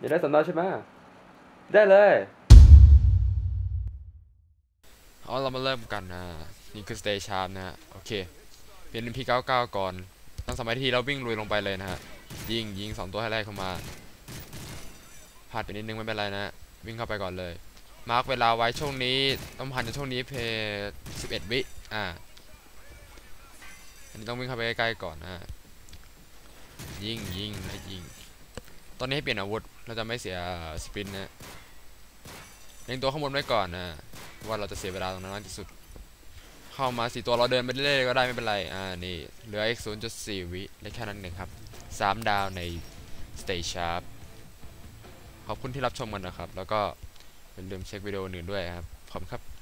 อยากได้สำเนาใช่ไหมได้เลยเอาเรามาเริ่มกันนะนี่คือสเตชันนะฮะโอเคเปลี่ยนเป็น P99 ก่อนตั้งสมัยที่เราวิ่งลุยลงไปเลยนะฮะยิงยิงสองตัวให้แรกเข้ามาพลาดไปนิดนึงไม่เป็นไรนะวิ่งเข้าไปก่อนเลย มาร์กเวลาไว้ช่วงนี้ต้องผ่านจากช่วงนี้เพย์11วิอ่าอันนี้ต้องวิ่งเข้าไปใกล้ๆก่อนนะฮะยิงยิงและยิง ตอนนี้ให้เปลี่ยนอาวุธ เราจะไม่เสียสปินนะเล็งตัวข้างบนไว้ก่อนนะว่าเราจะเสียเวลาตรงนั้นมากที่สุด เข้ามาสี่ตัวเราเดินไปเรื่อยๆก็ได้ไม่เป็นไร อ่า นี่ เหลืออีก 0.4 วิและแค่นั้นหนึ่งครับ 3 ดาวใน Stay Sharp ขอบคุณที่รับชมกันนะครับ แล้วก็อย่าลืมเช็ควิดีโออื่นด้วยครับ ขอบคุณครับ